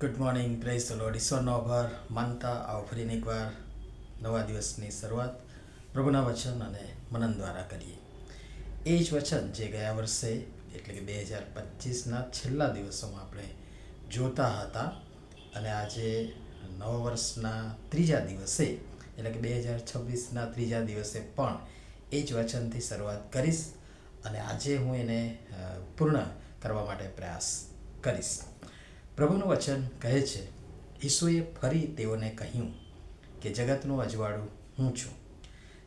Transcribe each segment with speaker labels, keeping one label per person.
Speaker 1: Good morning the lord ઈશ્વરનો આભાર માનતા આવો ફરીને એકવાર નવા દિવસની શરૂઆત પ્રભુના વચન અને મનન દ્વારા કરીએ એ જ વચન જે ગયા વર્ષે એટલે કે બે હજાર પચીસના છેલ્લા દિવસોમાં આપણે જોતા હતા. અને આજે નવ વર્ષના ત્રીજા દિવસે, એટલે કે બે હજાર છવ્વીસના ત્રીજા દિવસે પણ એ જ વચનથી શરૂઆત કરીશ. અને આજે હું એને પૂર્ણ કરવા માટે પ્રયાસ કરીશ. પ્રભુનું વચન કહે છે, ઈસુએ ફરી તેઓને કહ્યું કે, જગતનું અજવાળું હું છું.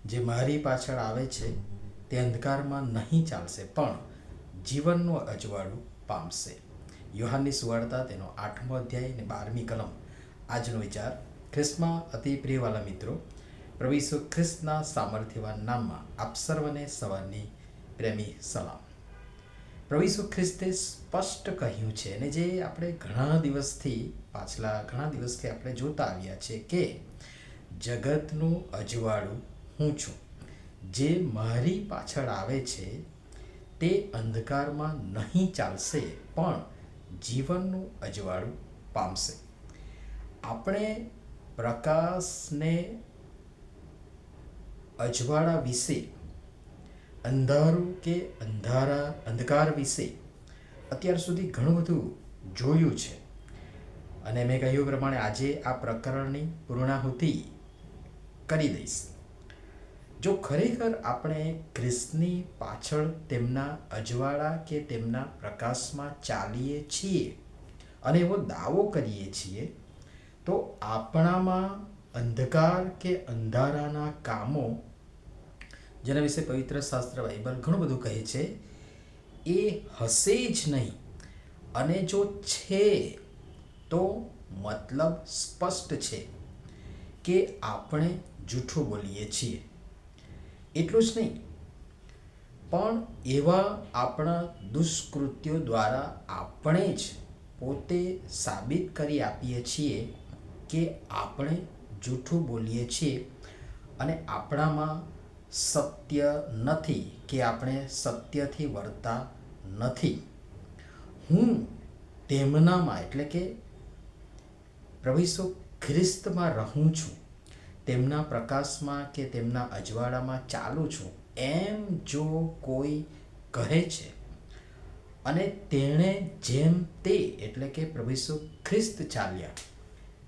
Speaker 1: જે મારી પાછળ આવે છે, તે અંધકારમાં નહીં ચાલશે, પણ જીવનનું અજવાળું પામશે. યોહાનની સુવાર્તા તેનો આઠમો અધ્યાય અને બારમી કલમ. આજનો વિચાર ખ્રિસ્તમાં અતિ પ્રિયવાલા મિત્રો, પ્રભુ ઈસુ ખ્રિસ્તના સામર્થ્યવાન નામમાં આપ સર્વને સવારની પ્રેમી સલામ. પ્રભુ ખ્રિસ્તે સ્પષ્ટ કહ્યું છે અને જે આપણે ઘણા દિવસથી, પાછલા ઘણા દિવસથી આપણે જોતા આવ્યા છે કે જગતનું અજવાળું હું છું. જે મારી પાછળ આવે છે, તે અંધકારમાં નહીં ચાલશે, પણ જીવનનું અજવાળું પામશે. આપણે પ્રકાશને અજવાળા વિશે અંધારું કે અંધારા અંધકાર વિશે અત્યાર સુધી ઘણું બધું જોયું છે. અને મેં કહ્યું પ્રમાણે આજે આ પ્રકરણની પૂર્ણાહુતિ કરી દઈશ. જો ખરેખર આપણે ખ્રિસ્તની પાછળ તેમના અજવાળા કે તેમના પ્રકાશમાં ચાલીએ છીએ અને એવો દાવો કરીએ છીએ, તો આપણામાં અંધકાર કે અંધારાના કામો જેના વિશે પવિત્ર શાસ્ત્ર બાઇબલ ઘણું બધું કહે છે, એ હશે જ નહીં. અને જો છે, તો મતલબ સ્પષ્ટ છે કે આપણે જૂઠું બોલીએ છીએ. એટલું જ નહીં, પણ એવા આપણા દુષ્કૃત્યો દ્વારા આપણે જ પોતે સાબિત કરી આપીએ છીએ કે આપણે જૂઠું બોલીએ છીએ અને આપણામાં સત્ય નથી કે આપણે સત્યથી વર્તા નથી. હું તેમનામાં એટલે કે પ્રભુ ખ્રિસ્તમાં રહું છું, તેમના પ્રકાશમાં કે તેમના અજવાળામાં ચાલું છું, એમ જો કોઈ કહે છે, અને તેણે જેમ તે એટલે કે પ્રભુ ખ્રિસ્ત ચાલ્યા,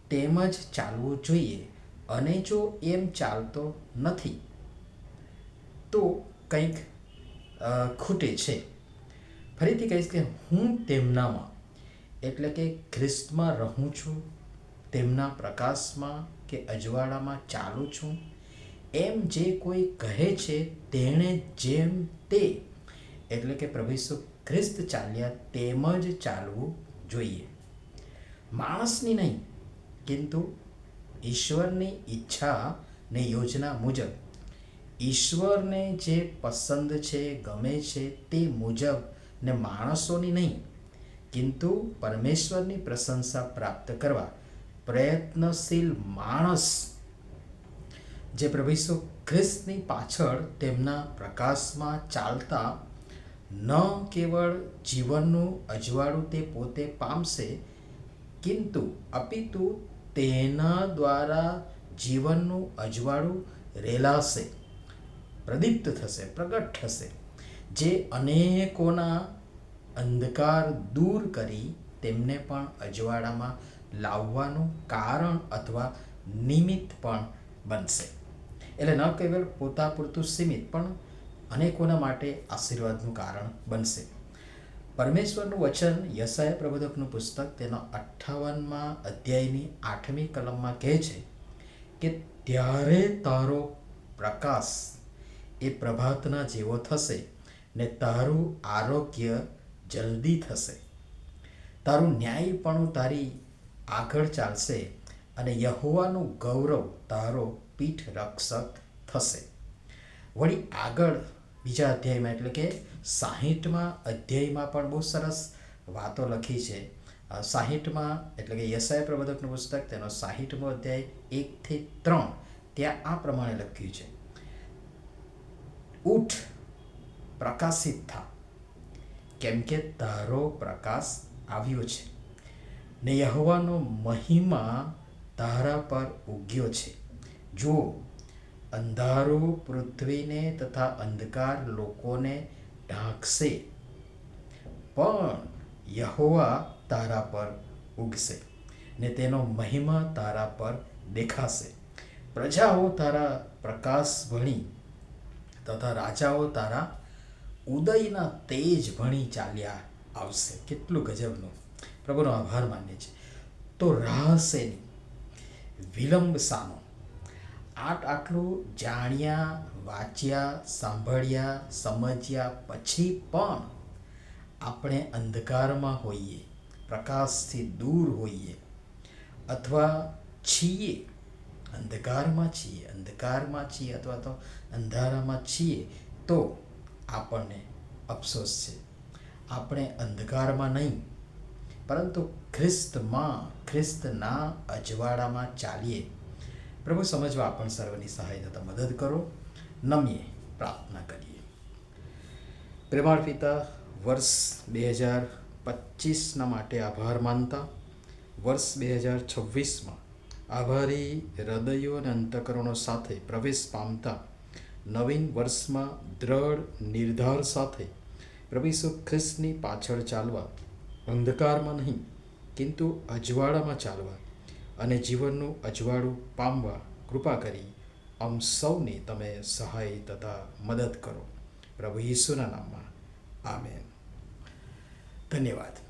Speaker 1: તેમ જ ચાલવું જોઈએ, અને જો એમ ચાલતો નથી તો કંઈક ખૂટે છે. ફરીથી કહીશ કે હું તેમનામાં, એટલે કે ખ્રિસ્તમાં રહું છું, તેમના પ્રકાશમાં કે અજવાળામાં ચાલું છું, એમ જે કોઈ કહે છે તેણે જેમ તે, એટલે કે પ્રભુ ખ્રિસ્ત ચાલ્યા તેમ જ ચાલવું જોઈએ. માણસની નહીં, કિંતુ ઈશ્વરની ઈચ્છા ને યોજના મુજબ ઈશ્વરને જે પસંદ છે, ગમે છે તે મુજબ ને માણસોની નહીં, કિંતુ પરમેશ્વરની પ્રશંસા પ્રાપ્ત કરવા પ્રયત્નશીલ માણસ. જે પ્રભુ ખ્રિસ્તની પાછળ તેમના પ્રકાશમાં ચાલતા ન કેવળ જીવનનું અજવાળું તે પોતે પામશે, કિંતુ અપિતુ તેના દ્વારા જીવનનું અજવાળું રેલાશે. પ્રદીપ્ત થશે, પ્રગટ થશે. જે અનેકોના અંધકાર દૂર કરી તેમને પણ અજવાળામાં લાવવાનું કારણ અથવા નિમિત્ત પણ બનશે. એટલે ન કેવળ પોતા પૂરતું સીમિત, પણ અનેકોના માટે આશીર્વાદનું કારણ બનશે. પરમેશ્વરનું વચન યશાય પ્રબોધકનું પુસ્તક તેના અઠ્ઠાવનમાં અધ્યાયની આઠમી કલમમાં કહે છે કે, ત્યારે તારો પ્રકાશ એ પ્રભાતના જેવો થશે ને તારું આરોગ્ય જલ્દી થશે. તારું ન્યાયપણું તારી આગળ ચાલશે અને યહોવાનું ગૌરવ તારો પીઠ રક્ષક થશે. વળી આગળ બીજા અધ્યાયમાં એટલે કે સાહીઠમાં અધ્યાયમાં પણ બહુ સરસ વાતો લખી છે. સાહીઠમાં એટલે કે યશાય પ્રબોધકનું પુસ્તક, તેનો સાહીઠમો અધ્યાય એકથી ત્રણ, ત્યાં આ પ્રમાણે લખ્યું છે. ઉઠ પ્રકાશિત થા કેમ કે તારો પ્રકાશ આવ્યો છે ને યહવાનો મહિમા તારા પર ઉગ્યો છે જો અંધારું પૃથ્વીને તથા અંધકાર લોકોને ઢાંકશે પણ યહોવા તારા પર ઉગશે ને તેનો મહિમા તારા પર દેખાશે પ્રજાઓ તારા પ્રકાશ ભણી તથા રાજાઓ તારા ઉદયના તેજ ભણી ચાલ્યા આવશે. કેટલું ગજબનું. પ્રભુનો આભાર માન્ય છે તો રહસ્યની વિલંબ સાનો આટ આટલું જાણ્યા, વાંચ્યા, સાંભળ્યા, સમજ્યા પછી પણ આપણે અંધકારમાં હોઈએ, પ્રકાશથી દૂર હોઈએ, અથવા છીએ અંધકારમાં છીએ અંધકારમાં છીએ અથવા તો અંધારામાં છીએ, તો આપણને અફસોસ છે. આપણે અંધકારમાં નહીં, પરંતુ ખ્રિસ્તમાં, ખ્રિસ્તના અજવાળામાં ચાલીએ. પ્રભુ, સમજવા આપણ સર્વની સહાય થતા મદદ કરો, નમીએ પ્રાર્થના કરીએ. પ્રેમાળ પિતા, વર્ષ બે હજાર પચીસના માટે આભાર માનતા, વર્ષ બે હજાર છવ્વીસમાં આભારી હૃદયો અને અંતકરણો સાથે પ્રવેશ પામતા નવીન વર્ષમાં દ્રઢ નિર્ધાર સાથે પ્રભુ ખ્રિસ્તની પાછળ ચાલવા, અંધકારમાં નહીં, કિંતુ અજવાળામાં ચાલવા અને જીવનનું અજવાળું પામવા કૃપા કરી આમ સૌની તમે સહાય તથા મદદ કરો. પ્રભુ ઈસુના નામમાં. આમેન. ધન્યવાદ.